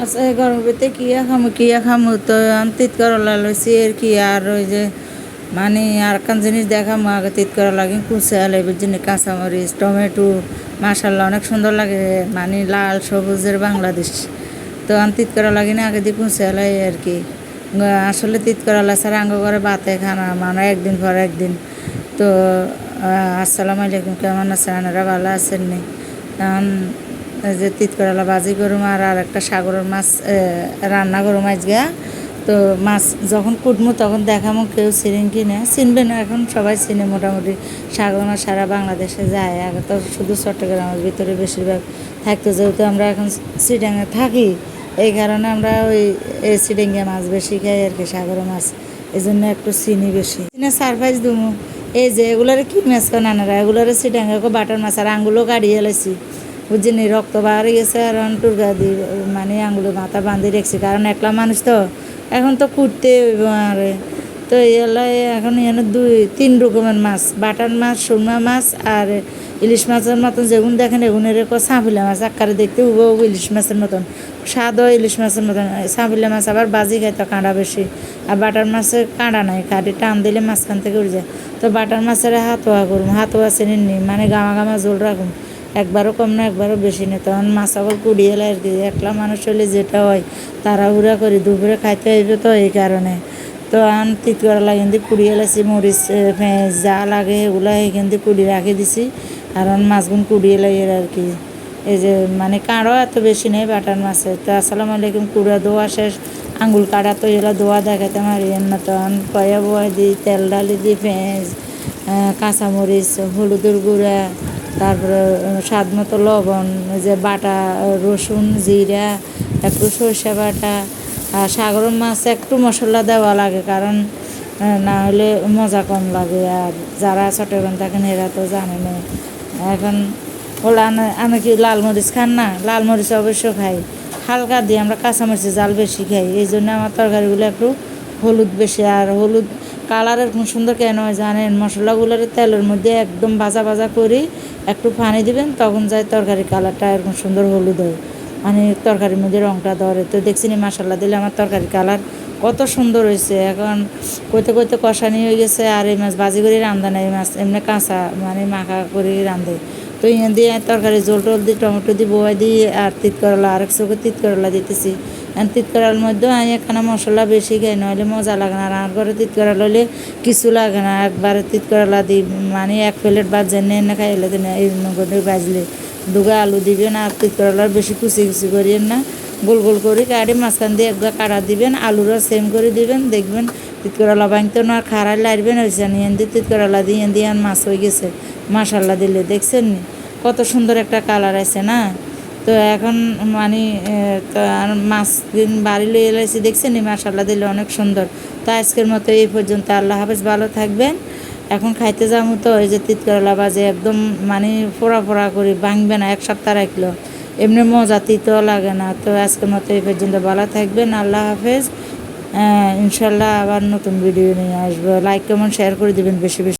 এই গরমের ভিতরে কিয়া খামু কিয়া খামু, তো তিত করলা লইছি আর কি আর ওই যে মানে আর কান জিনিস দেখামু, আগে তিত করা লাগে কুচে আলে বুঝিনি কাঁচামরিচ, টমেটো মাসাল্লাহ অনেক সুন্দর লাগে মানে লাল সবুজের বাংলাদেশ। তো আন তিত করা লাগে না, আগে দিয়ে কুচে আলাই আর কি। আসলে তিত করালা ছাড়া আঙ্গ করে বাতে খানা মানে একদিন পর একদিন। তো আসসালামু আলাইকুম, কেমন আছেন? আপনারা ভালো আছেন নি? যে তিত করালা ভাজি করুম আর আর একটা সাগরের মাছ রান্না করুম আজকে। তো মাছ যখন কুটমু তখন দেখামো কেউ চিনেন কি না। চিনবে না এখন, সবাই চিনে মোটামুটি। সাগর মাছ সারা বাংলাদেশে যায়। আগে তো শুধু চট্টগ্রামের ভিতরে বেশিরভাগ থাকতো। যেহেতু আমরা এখন সিডাঙে থাকি, এই কারণে আমরা ওই, এই সিডিঙ্গা মাছ বেশি খাই আর কি, সাগরের মাছ। এই জন্য একটু চিনি বেশি। চিনে সারপ্রাইজ দুমু। এই যে এগুলারে কি মাছ কেন আনারা এগুলারে সিডাঙ্গা বাটার মাছ। আর আঙ্গুলো কাটিয়ে এলাইছি বুঝিনি রক্ত বার গেছে আর টুরগা দি মানে আঙ্গুলো মাথা বাঁধি রেখেছি। কারণ একলা মানুষ তো, এখন তো কুটতে আরে। তো এলাই এখন এখানে দুই, তিন রকমের মাছ, বাটার মাছ, সুরমা মাছ আর ইলিশ মাছের মতন যেগুন দেখেন, এগুনের সাঁফিলা মাছ আকারে দেখতে উবো ইলিশ মাছের মতন। স্বাদও ইলিশ মাছের মতন, সাঁফিলা মাছ আবার বাজি খায় তো কাঁড়া বেশি। আর বাটার মাছের কাঁড়া নাই কাটি টান দিলে মাঝখান থেকে উড়ে যায়। তো বাটার মাছের হাতোয়া করুম, হাতোয়া চিনি নি মানে গামা গামা জোল রাখুন একবারও কম না, একবারও বেশি না। তখন মাছ আবার কুড়িয়ে এলে আর কি একলা মানুষ হলে যেটা হয়, তাড়াহুড়া করি দুপুরে খাইতে হইবে তো এই কারণে। তো আন তিত করা লাগে দিয়ে কুড়িয়ে এলাইছি মরিচ যা লাগে এগুলো এখান দিয়ে কুড়ি রাখি দিছি। কারণ মাছগুন কুড়িয়ে লাগে আর কি। এই যে মানে কাঁড়ও এত বেশি নেই বাটার মাছে তো আসসালামু আলাইকুম, কুড়া দোয়া শেষ। আঙ্গুল কাটা তো এগুলো দোয়া দেখাতে মারি না। তখন কয়া বোয়া দিই, তেল ডালি দিই, পেঁয়াজ কাঁচামরিচ, হলুদের গুঁড়া তারপরে স্বাদ মতো লবণ যে বাটা রসুন, জিরা, একটু সর্ষে বাটা, আর সাগরের মাছ একটু মশলা দেওয়া লাগে কারণ না হলে মজা কম লাগে। আর যারা চট্টগ্রাম থাকেন, এরা তো জানে না। এখন, ওলা আমি কি লাল মরিচ খান না? লাল মরিচ অবশ্য খাই। হালকা দিয়ে আমরা কাঁচামরিচের জাল বেশি খাই। এই জন্য আমার তরকারিগুলো একটু হলুদ বেশি, আর হলুদ কালার এরকম সুন্দর কেন হয় জানেন? মশলাগুলোর তেলের মধ্যে একদম ভাজা ভাজা করি একটু পানি দিবেন, তখন যায় তরকারি কালারটা এরকম সুন্দর হলুদ হয়। মানে তরকারির মধ্যে রংটা ধরে। তো দেখছি নি মশলা দিলে আমার তরকারি কালার কত সুন্দর হয়েছে। এখন কইতে কইতে কষানি হয়ে গেছে আর এই মাছ ভাজি করে রান্ধা নাই মাছ এমনি কাঁচা মানে মাখা করে রান্ধে তো ইয়ে দিয়ে তরকারি, জল টল দিয়ে টমেটো দিয়ে বোয়া দিয়ে আর তিত করলা আরেক চোখে তিত করলা দিতেছি। আর তিত করার মধ্যে আমি এখানে মশলা বেশি খাই, নইলে মজা লাগে না। আর আমার ঘরে তিত করা লইলে কিছু লাগে না। একবারে তিত করলা দিই মানে এক প্লেট ভাত জেনে এনে খাইলে এই মধ্যে বাজলে দুগা আলু দিবেন আর তিত করলার বেশি কুচি কুচি করিয়েন না। গোল গোল করে কাটি মাঝখান দিয়ে একবার কাটা দিবেন, আলুরও সেম করে দিবেন, দেখবেন তিত করলা বাঁধতে না খাড়াই লাইবেন হয়েছে নিয়ে দিয়ে তিত করলা দিয়ে দিয়ে আর মাছ হয়ে গেছে। মাসাল্লা দিলে, দেখছেন নি? কত সুন্দর একটা কালার আছে না? তো এখন মানে তো আর মাছ দিন বাড়ি লই এলাইছি, দেখছেন নি? মাসাল্লা দিলে অনেক সুন্দর। তো আজকের মতো এই পর্যন্ত। আল্লাহ হাফেজ, ভালো থাকবেন। এখন খাইতে যাব তো, এই যে তিত করলা বাজে, একদম মানে ফোড়া ফোড়া করে ভাঙবে না, এক সপ্তাহ রাখল। এমনি মজা তিতো লাগে না। তো আজকের মতো এই পর্যন্ত। ভালো থাকবেন। আল্লাহ হাফেজ। ইনশাল্লাহ আবার নতুন ভিডিও নিয়ে আসব। লাইক কমেন্ট শেয়ার করে দেবেন বেশি বেশি।